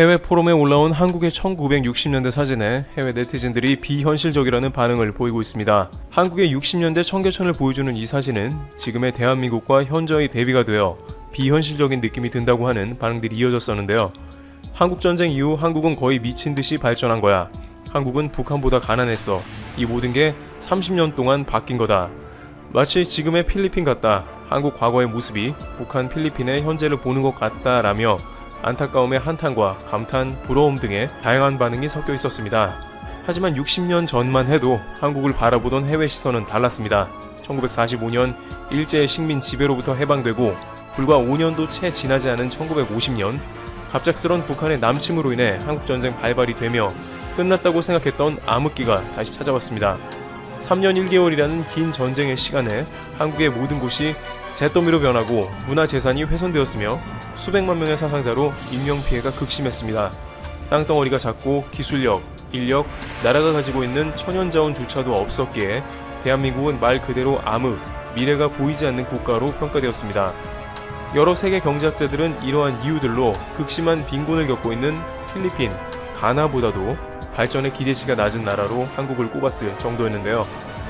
해외 포럼에 올라온 한국의 1960년대 사진에 해외 네티즌들이 비현실적이라는 반응을 보이고 있습니다. 한국의 60년대 청계천을 보여주는 이 사진은 지금의 대한민국과 현저히 대비가 되어 비현실적인 느낌이 든다고 하는 반응들이 이어졌었는데요. 한국 전쟁 이후 한국은 거의 미친 듯이 발전한 거야. 한국은 북한보다 가난했어. 이 모든 게 30년 동안 바뀐 거다. 마치 지금의 필리핀 같다. 한국 과거의 모습이 북한 필리핀의 현재를 보는 것 같다라며 안타까움의 한탄과 감탄, 부러움 등의 다양한 반응이 섞여 있었습니다. 하지만 60년 전만 해도 한국을 바라보던 해외 시선은 달랐습니다. 1945년 일제의 식민 지배로부터 해방되고 불과 5년도 채 지나지 않은 1950년 갑작스런 북한의 남침으로 인해 한국 전쟁 발발이 되며 끝났다고 생각했던 암흑기가 다시 찾아왔습니다. 3년 1개월이라는 긴 전쟁의 시간에 한국의 모든 곳이 잿더미로 변하고 문화재산이 훼손되었으며 수백만 명의 사상자로 인명피해가 극심했습니다. 땅덩어리가 작고 기술력, 인력, 나라가 가지고 있는 천연자원조차도 없었기에 대한민국은 말 그대로 암흑, 미래가 보이지 않는 국가로 평가되었습니다. 여러 세계 경제학자들은 이러한 이유들로 극심한 빈곤을 겪고 있는 필리핀, 가나보다도 발전의 기대치가 낮은 나라로 한국을 꼽았을 정도였는데요.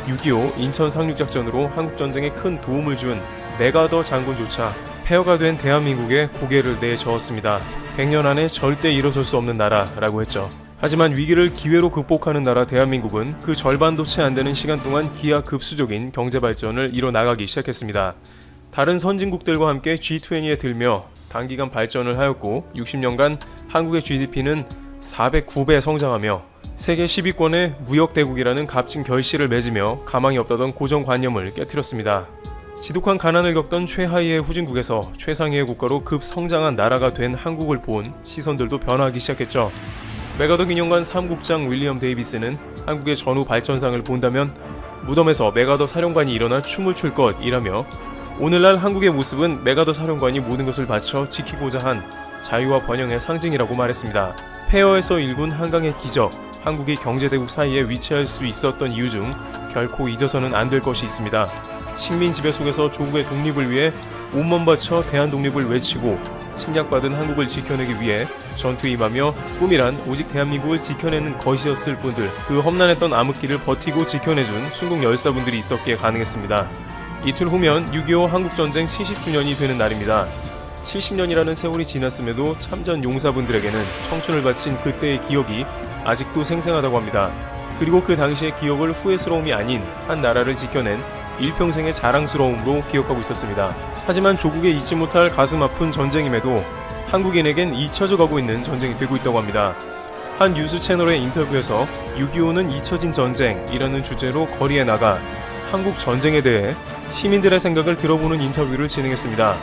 6.25 인천 상륙작전으로 한국전쟁에 큰 도움을 준 메가더 장군조차 폐허가 된 대한민국에 고개를 내저었습니다. 100년 안에 절대 일어설 수 없는 나라라고 했죠. 하지만 위기를 기회로 극복하는 나라 대한민국은 그 절반도 채 안 되는 시간 동안 기하급수적인 경제 발전을 이뤄 나가기 시작했습니다. 다른 선진국들과 함께 G20에 들며 단기간 발전을 하였고 60년간 한국의 GDP는 409배 성장하며 세계 10위권의 무역대국이라는 값진 결실을 맺으며 가망이 없다던 고정관념을 깨뜨렸습니다. 지독한 가난을 겪던 최하위의 후진국에서 최상위의 국가로 급성장한 나라가 된 한국을 본 시선들도 변화하기 시작했죠. 메가더 기념관 사무국장 윌리엄 데이비스는 한국의 전후 발전상을 본다면 무덤에서 메가더 사령관이 일어나 춤을 출 것이라며 오늘날 한국의 모습은 메가더 사령관이 모든 것을 바쳐 지키고자 한 자유와 번영의 상징이라고 말했습니다. 폐허에서 일군 한강의 기적, 한국이 경제대국 사이에 위치할 수 있었던 이유 중 결코 잊어서는 안 될 것이 있습니다. 식민 지배 속에서 조국의 독립을 위해 온몸 바쳐 대한 독립을 외치고 침략받은 한국을 지켜내기 위해 전투에 임하며 꿈이란 오직 대한민국을 지켜내는 것이었을 뿐들 그 험난했던 암흑기를 버티고 지켜내준 순국 열사분들이 있었기에 가능했습니다. 이틀 후면 6.25 한국전쟁 70주년이 되는 날입니다. 70년이라는 세월이 지났음에도 참전 용사분들에게는 청춘을 바친 그때의 기억이 아직도 생생하다고 합니다. 그리고 그 당시의 기억을 후회스러움이 아닌 한 나라를 지켜낸 일평생의 자랑스러움으로 기억하고 있었습니다. 하지만 조국의 잊지 못할 가슴 아픈 전쟁임에도 한국인에겐 잊혀져 가고 있는 전쟁이 되고 있다고 합니다. 한 뉴스 채널의 인터뷰에서 6.25는 잊혀진 전쟁이라는 주제로 거리에 나가 한국 전쟁에 대해 시민들의 생각을 들어보는 인터뷰를 진행했습니다.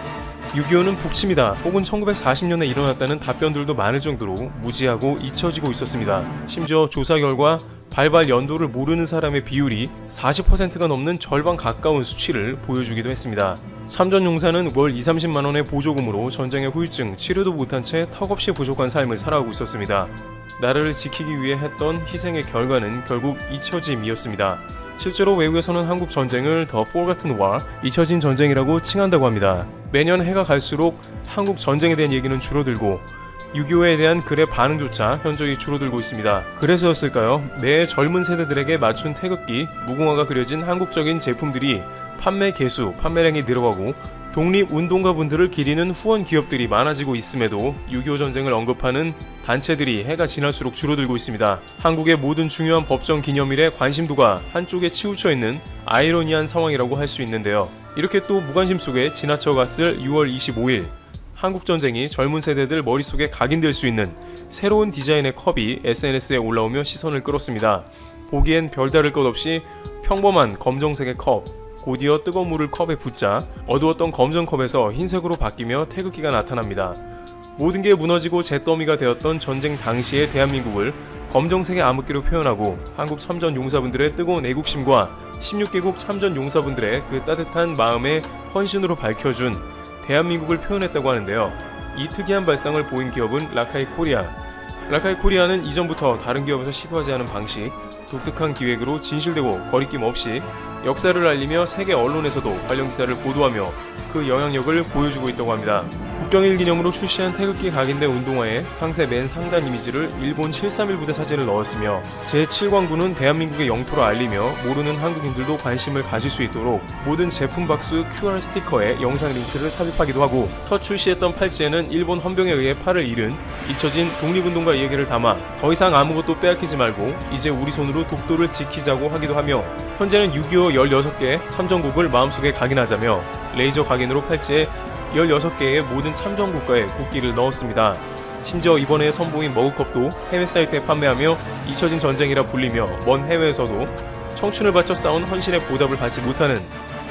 6.25는 북침이다 혹은 1940년에 일어났다는 답변들도 많을 정도로 무지하고 잊혀지고 있었습니다. 심지어 조사 결과 발발 연도를 모르는 사람의 비율이 40%가 넘는 절반 가까운 수치를 보여주기도 했습니다. 참전 용사는 월 2, 30만 원의 보조금으로 전쟁의 후유증 치료도 못한 채 턱없이 부족한 삶을 살아가고 있었습니다. 나라를 지키기 위해 했던 희생의 결과는 결국 잊혀짐이었습니다. 실제로 외국에서는 한국 전쟁을 더 Forgotten War, 잊혀진 전쟁이라고 칭한다고 합니다. 매년 해가 갈수록 한국 전쟁에 대한 얘기는 줄어들고 6.25에 대한 글의 반응조차 현저히 줄어들고 있습니다. 그래서였을까요? 매 젊은 세대들에게 맞춘 태극기, 무궁화가 그려진 한국적인 제품들이 판매 개수, 판매량이 늘어가고 독립운동가분들을 기리는 후원 기업들이 많아지고 있음에도 6.25 전쟁을 언급하는 단체들이 해가 지날수록 줄어들고 있습니다. 한국의 모든 중요한 법정 기념일의 관심도가 한쪽에 치우쳐 있는 아이러니한 상황이라고 할 수 있는데요. 이렇게 또 무관심 속에 지나쳐 갔을 6월 25일 한국 전쟁이 젊은 세대들 머릿속에 각인될 수 있는 새로운 디자인의 컵이 SNS에 올라오며 시선을 끌었습니다. 보기엔 별다를 것 없이 평범한 검정색의 컵, 곧이어 뜨거운 물을 컵에 붓자 어두웠던 검정 컵에서 흰색으로 바뀌며 태극기가 나타납니다. 모든 게 무너지고 잿더미가 되었던 전쟁 당시의 대한민국을 검정색의 암흑기로 표현하고 한국 참전 용사분들의 뜨거운 애국심과 16개국 참전 용사분들의 그 따뜻한 마음의 헌신으로 밝혀준 대한민국을 표현했다고 하는데요. 이 특이한 발상을 보인 기업은 라카이 코리아. 라카이 코리아는 이전부터 다른 기업에서 시도하지 않은 방식, 독특한 기획으로 진실되고 거리낌 없이 역사를 알리며 세계 언론에서도 관련 기사를 보도하며 그 영향력을 보여주고 있다고 합니다. 국경일 기념으로 출시한 태극기 각인대 운동화에 상세 맨 상단 이미지를 일본 731 부대 사진을 넣었으며 제7광부는 대한민국의 영토로 알리며 모르는 한국인들도 관심을 가질 수 있도록 모든 제품 박스 QR 스티커에 영상 링크를 삽입하기도 하고 첫 출시했던 팔찌에는 일본 헌병에 의해 팔을 잃은 잊혀진 독립운동가 이야기를 담아 더 이상 아무것도 빼앗기지 말고 이제 우리 손으로 독도를 지키자고 하기도 하며 현재는 6.25 16개 참전국을 마음속에 각인하자며 레이저 각인으로 팔찌에 16개의 모든 참전 국가의 국기를 넣었습니다. 심지어 이번에 선보인 머그컵도 해외 사이트에 판매하며 잊혀진 전쟁이라 불리며 먼 해외에서도 청춘을 바쳐 싸운 헌신의 보답을 받지 못하는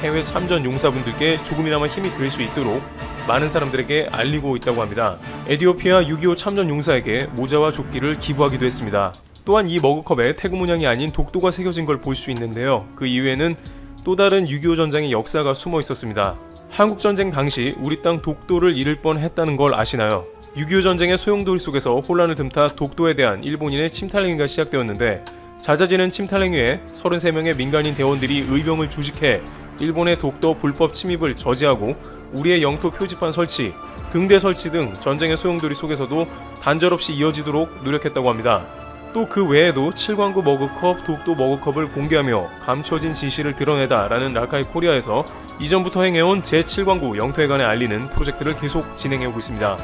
해외 참전 용사분들께 조금이나마 힘이 될 수 있도록 많은 사람들에게 알리고 있다고 합니다. 에디오피아 6.25 참전 용사에게 모자와 조끼를 기부하기도 했습니다. 또한 이 머그컵에 태그 문양이 아닌 독도가 새겨진 걸 볼 수 있는데요. 그 이후에는 또 다른 6.25 전쟁의 역사가 숨어 있었습니다. 한국 전쟁 당시 우리 땅 독도를 잃을 뻔 했다는 걸 아시나요? 6.25 전쟁의 소용돌이 속에서 혼란을 틈타 독도에 대한 일본인의 침탈행위가 시작되었는데 잦아지는 침탈 행위에 33명의 민간인 대원들이 의병을 조직해 일본의 독도 불법 침입을 저지하고 우리의 영토 표지판 설치, 등대 설치 등 전쟁의 소용돌이 속에서도 단절없이 이어지도록 노력했다고 합니다. 또 그 외에도 7광구 머그컵, 독도 머그컵을 공개하며 감춰진 지시를 드러내다라는 라카이 코리아에서 이전부터 행해온 제7광구 영토에 관해 알리는 프로젝트를 계속 진행해오고 있습니다.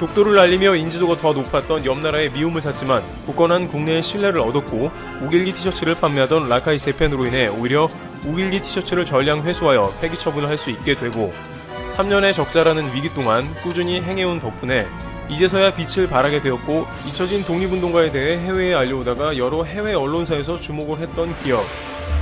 독도를 알리며 인지도가 더 높았던 옆 나라의 미움을 샀지만 굳건한 국내의 신뢰를 얻었고 우길기 티셔츠를 판매하던 라카이 재팬으로 인해 오히려 우길기 티셔츠를 전량 회수하여 폐기 처분을 할 수 있게 되고 3년의 적자라는 위기 동안 꾸준히 행해온 덕분에 이제서야 빛을 발하게 되었고 잊혀진 독립운동가에 대해 해외에 알려오다가 여러 해외 언론사에서 주목을 했던 기업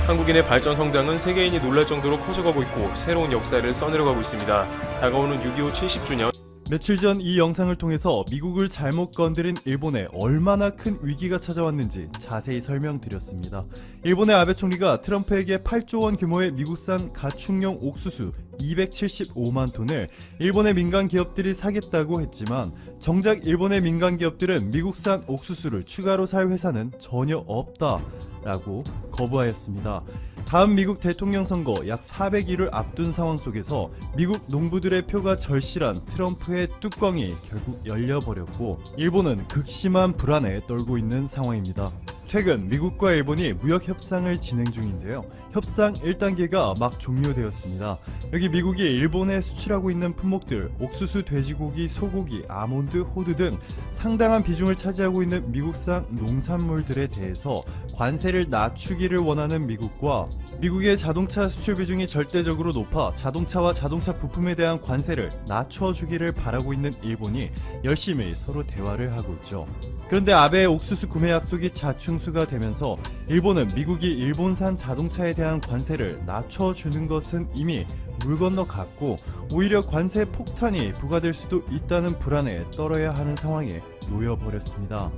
한국인의 발전 성장은 세계인이 놀랄 정도로 커져가고 있고 새로운 역사를 써내려가고 있습니다. 다가오는 6.25 70주년 며칠 전 이 영상을 통해서 미국을 잘못 건드린 일본에 얼마나 큰 위기가 찾아왔는지 자세히 설명드렸습니다. 일본의 아베 총리가 트럼프에게 8조 원 규모의 미국산 가축용 옥수수 275만 톤을 일본의 민간 기업들이 사겠다고 했지만 정작 일본의 민간 기업들은 미국산 옥수수를 추가로 살 회사는 전혀 없다 라고 거부하였습니다. 다음 미국 대통령 선거 약 400일을 앞둔 상황 속에서 미국 농부들의 표가 절실한 트럼프의 뚜껑이 결국 열려버렸고 일본은 극심한 불안에 떨고 있는 상황입니다. 최근 미국과 일본이 무역 협상을 진행 중인데요. 협상 1단계가 막 종료되었습니다. 여기 미국이 일본에 수출하고 있는 품목들, 옥수수, 돼지고기, 소고기, 아몬드, 호두 등 상당한 비중을 차지하고 있는 미국산 농산물들에 대해서 관세를 낮추기를 원하는 미국과 미국의 자동차 수출 비중이 절대적으로 높아 자동차와 자동차 부품에 대한 관세를 낮춰주기를 바라고 있는 일본이 열심히 서로 대화를 하고 있죠. 그런데 아베의 옥수수 구매 약속이 자충 수가 되면서 일본은 미국이 일본산 자동차에 대한 관세를 낮춰주는 것은 이미 물 건너 갔고 오히려 관세 폭탄이 부과될 수도 있다는 불안에 떨어야 하는 상황에 놓여버렸습니다.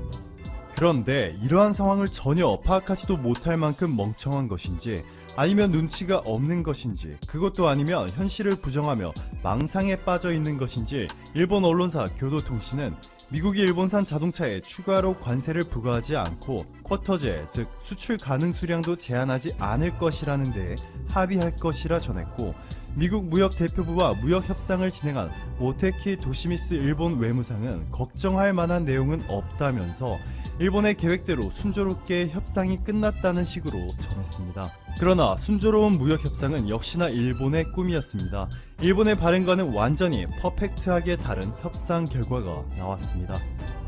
그런데 이러한 상황을 전혀 파악하지도 못할 만큼 멍청한 것인지 아니면 눈치가 없는 것인지 그것도 아니면 현실을 부정하며 망상에 빠져 있는 것인지 일본 언론사 교도통신은 미국이 일본산 자동차에 추가로 관세를 부과하지 않고 쿼터제 즉 수출 가능 수량도 제한하지 않을 것이라는 데에 합의할 것이라 전했고 미국 무역 대표부와 무역 협상을 진행한 모테키 도시미스 일본 외무상은 걱정할 만한 내용은 없다면서 일본의 계획대로 순조롭게 협상이 끝났다는 식으로 전했습니다. 그러나 순조로운 무역 협상은 역시나 일본의 꿈이었습니다. 일본의 바램과는 완전히 퍼펙트하게 다른 협상 결과가 나왔습니다.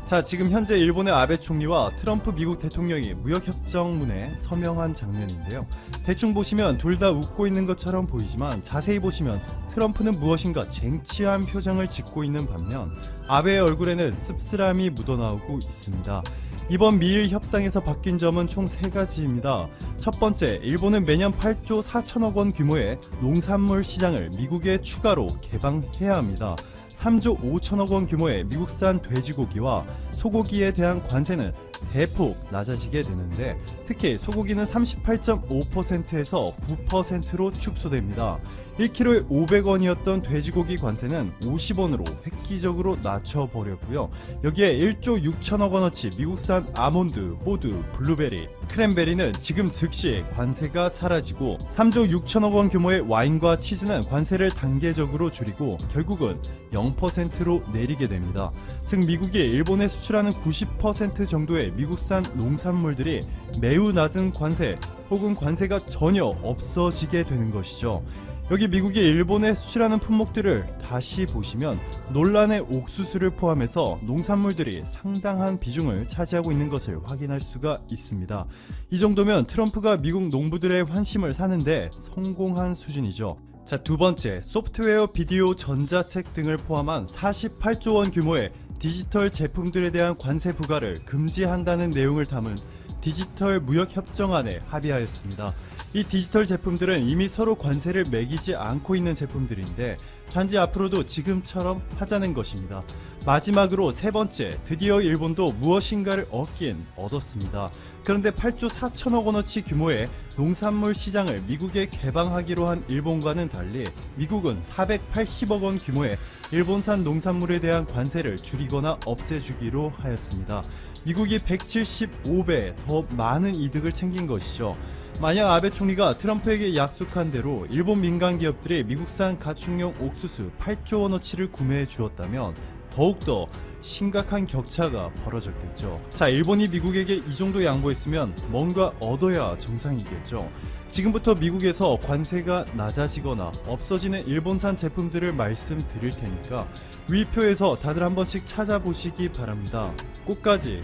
자, 지금 현재 일본의 아베 총리와 트럼프 미국 대통령이 무역협정문에 서명한 장면인데요. 대충 보시면 둘 다 웃고 있는 것처럼 보이지만 자세히 보시면 트럼프는 무엇인가 쟁취한 표정을 짓고 있는 반면 아베의 얼굴에는 씁쓸함이 묻어나오고 있습니다. 이번 미일 협상에서 바뀐 점은 총 세 가지입니다. 첫 번째, 일본은 매년 8조 4천억 원 규모의 농산물 시장을 미국에 추가로 개방해야 합니다. 3조 5천억 원 규모의 미국산 돼지고기와 소고기에 대한 관세는 대폭 낮아지게 되는데 특히 소고기는 38.5%에서 9%로 축소됩니다. 1kg에 500원이었던 돼지고기 관세는 50원으로 획기적으로 낮춰버렸고요. 여기에 1조 6천억 원어치 미국산 아몬드, 호두, 블루베리, 크랜베리는 지금 즉시 관세가 사라지고 3조 6천억 원 규모의 와인과 치즈는 관세를 단계적으로 줄이고 결국은 0.0%로 내리게 됩니다. 즉 미국이 일본에 수출하는 90% 정도의 미국산 농산물들이 매우 낮은 관세 혹은 관세가 전혀 없어지게 되는 것이죠. 여기 미국이 일본에 수출하는 품목들을 다시 보시면 논란의 옥수수를 포함해서 농산물들이 상당한 비중을 차지하고 있는 것을 확인할 수가 있습니다. 이 정도면 트럼프가 미국 농부들의 환심을 사는데 성공한 수준이죠. 자, 두 번째, 소프트웨어, 비디오, 전자책 등을 포함한 48조 원 규모의 디지털 제품들에 대한 관세 부과를 금지한다는 내용을 담은 디지털 무역 협정안에 합의하였습니다. 이 디지털 제품들은 이미 서로 관세를 매기지 않고 있는 제품들인데 단지 앞으로도 지금처럼 하자는 것입니다. 마지막으로 세 번째, 드디어 일본도 무엇인가를 얻긴 얻었습니다. 그런데 8조 4천억 원어치 규모의 농산물 시장을 미국에 개방하기로 한 일본과는 달리 미국은 480억 원 규모의 일본산 농산물에 대한 관세를 줄이거나 없애주기로 하였습니다. 미국이 175배 더 많은 이득을 챙긴 것이죠. 만약 아베 총리가 트럼프에게 약속한 대로 일본 민간 기업들이 미국산 가축용 옥수수 8조 원어치를 구매해 주었다면 더욱더 심각한 격차가 벌어졌겠죠. 자, 일본이 미국에게 이 정도 양보했으면 뭔가 얻어야 정상이겠죠. 지금부터 미국에서 관세가 낮아지거나 없어지는 일본산 제품들을 말씀드릴 테니까 위표에서 다들 한 번씩 찾아보시기 바랍니다. 꽃가지,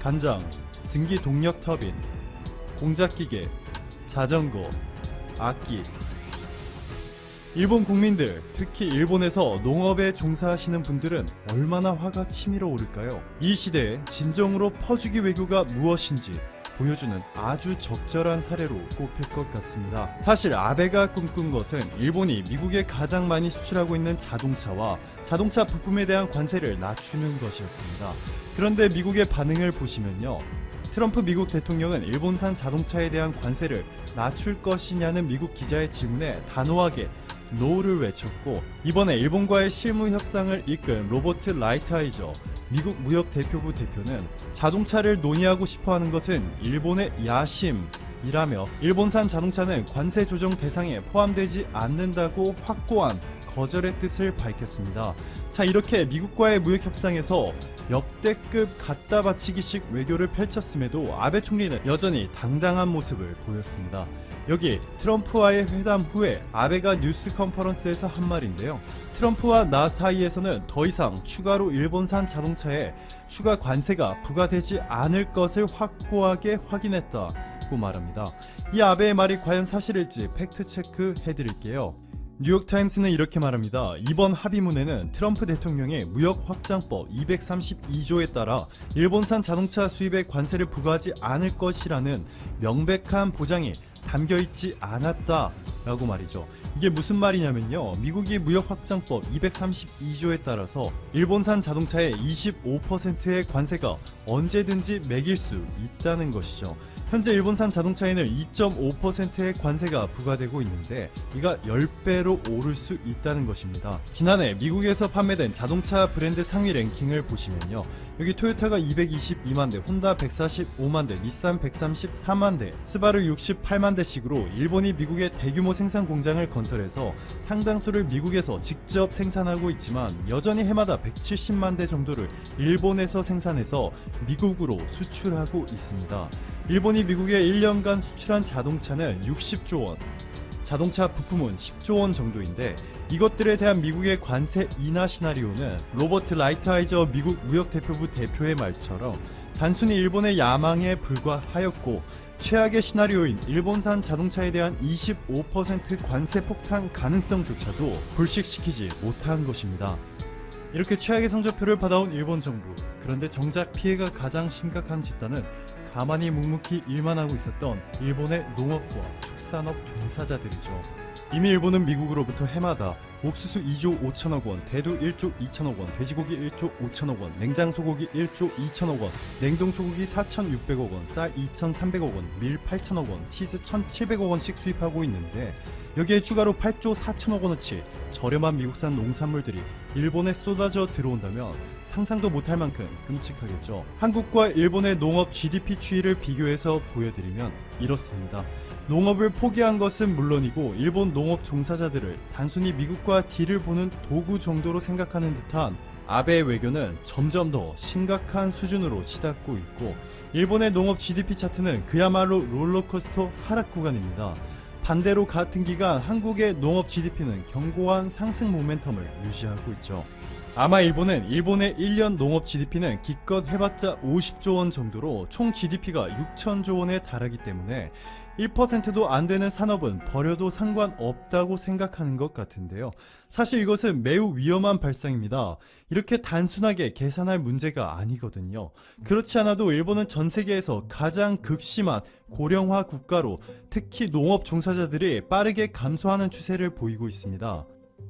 간장, 증기 동력 터빈, 공작기계, 자전거, 악기. 일본 국민들, 특히 일본에서 농업에 종사하시는 분들은 얼마나 화가 치밀어 오를까요? 이 시대에 진정으로 퍼주기 외교가 무엇인지 보여주는 아주 적절한 사례로 꼽힐 것 같습니다. 사실 아베가 꿈꾼 것은 일본이 미국에 가장 많이 수출하고 있는 자동차와 자동차 부품에 대한 관세를 낮추는 것이었습니다. 그런데 미국의 반응을 보시면요. 트럼프 미국 대통령은 일본산 자동차에 대한 관세를 낮출 것이냐는 미국 기자의 질문에 단호하게 노를 외쳤고 이번에 일본과의 실무 협상을 이끈 로버트 라이트하이저 미국 무역 대표부 대표는 자동차를 논의하고 싶어 하는 것은 일본의 야심 이라며 일본산 자동차는 관세 조정 대상에 포함되지 않는다고 확고한 거절의 뜻을 밝혔습니다. 자 이렇게 미국과의 무역 협상에서 역대급 갖다 바치기식 외교를 펼쳤음에도 아베 총리는 여전히 당당한 모습을 보였습니다. 여기 트럼프와의 회담 후에 아베가 뉴스 컨퍼런스에서 한 말인데요. 트럼프와 나 사이에서는 더 이상 추가로 일본산 자동차에 추가 관세가 부과되지 않을 것을 확고하게 확인했다고 말합니다. 이 아베의 말이 과연 사실일지 팩트 체크 해드릴게요. 뉴욕타임스는 이렇게 말합니다. 이번 합의문에는 트럼프 대통령의 무역 확장법 232조에 따라 일본산 자동차 수입에 관세를 부과하지 않을 것이라는 명백한 보장이 담겨 있지 않았다 라고 말이죠. 이게 무슨 말이냐면요. 미국이 무역 확장법 232조에 따라서 일본산 자동차의 25%의 관세가 언제든지 매길 수 있다는 것이죠. 현재 일본산 자동차에는 2.5%의 관세가 부과되고 있는데 이가 10배로 오를 수 있다는 것입니다. 지난해 미국에서 판매된 자동차 브랜드 상위 랭킹을 보시면요. 여기 토요타가 222만 대, 혼다 145만 대, 닛산 134만 대, 스바루 68만 대씩으로 일본이 미국에 대규모 생산 공장을 건설해서 상당수를 미국에서 직접 생산하고 있지만 여전히 해마다 170만 대 정도를 일본에서 생산해서 미국으로 수출하고 있습니다. 일본이 미국에 1년간 수출한 자동차는 60조 원, 자동차 부품은 10조 원 정도인데 이것들에 대한 미국의 관세 인하 시나리오는 로버트 라이트하이저 미국 무역대표부 대표의 말처럼 단순히 일본의 야망에 불과하였고 최악의 시나리오인 일본산 자동차에 대한 25% 관세 폭탄 가능성조차도 불식시키지 못한 것입니다. 이렇게 최악의 성적표를 받아온 일본 정부. 그런데 정작 피해가 가장 심각한 집단은 가만히 묵묵히 일만 하고 있었던 일본의 농업과 축산업 종사자들이죠. 이미 일본은 미국으로부터 해마다 옥수수 2조 5천억 원, 대두 1조 2천억 원, 돼지고기 1조 5천억 원, 냉장 소고기 1조 2천억 원, 냉동 소고기 4,600억 원, 쌀 2,300억 원, 밀 8천억 원, 치즈 1,700억 원씩 수입하고 있는데 여기에 추가로 8조 4천억 원어치 저렴한 미국산 농산물들이 일본에 쏟아져 들어온다면 상상도 못할 만큼 끔찍하겠죠. 한국과 일본의 농업 GDP 추이를 비교해서 보여드리면 이렇습니다. 농업을 포기한 것은 물론이고 일본 농업 종사자들을 단순히 미국과 딜을 보는 도구 정도로 생각하는 듯한 아베의 외교는 점점 더 심각한 수준으로 치닫고 있고 일본의 농업 GDP 차트는 그야말로 롤러코스터 하락 구간입니다. 반대로 같은 기간 한국의 농업 GDP는 견고한 상승 모멘텀을 유지하고 있죠. 아마 일본은 일본의 1년 농업 GDP는 기껏 해봤자 50조 원 정도로 총 GDP가 6천조 원에 달하기 때문에 1%도 안 되는 산업은 버려도 상관없다고 생각하는 것 같은데요. 사실 이것은 매우 위험한 발상입니다. 이렇게 단순하게 계산할 문제가 아니거든요. 그렇지 않아도 일본은 전 세계에서 가장 극심한 고령화 국가로 특히 농업 종사자들이 빠르게 감소하는 추세를 보이고 있습니다.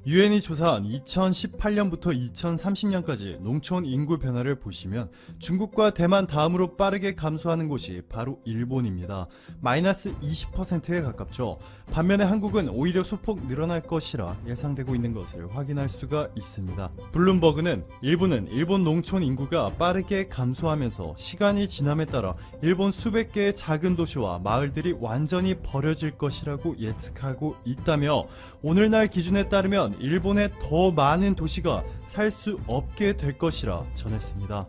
유엔이 조사한 2018년부터 2030년까지 농촌 인구 변화를 보시면 중국과 대만 다음으로 빠르게 감소하는 곳이 바로 일본입니다. 마이너스 20%에 가깝죠. 반면에 한국은 오히려 소폭 늘어날 것이라 예상되고 있는 것을 확인할 수가 있습니다. 블룸버그는 일본은 일본 농촌 인구가 빠르게 감소하면서 시간이 지남에 따라 일본 수백 개의 작은 도시와 마을들이 완전히 버려질 것이라고 예측하고 있다며 오늘날 기준에 따르 면 일본의 더 많은 도시가 살 수 없게 될 것이라 전했습니다.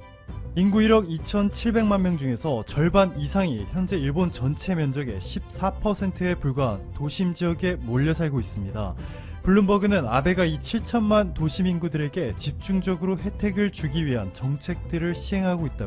인구 1억 2,700만 명 중에서 절반 이상이 현재 일본 전체 면적의 14%에 불과한 도심 지역에 몰려 살고 있습니다. 블룸버그는 아베가 이 7천만 도심 인구들에게 집중적으로 혜택을 주기 위한 정책들을 시행하고 있다.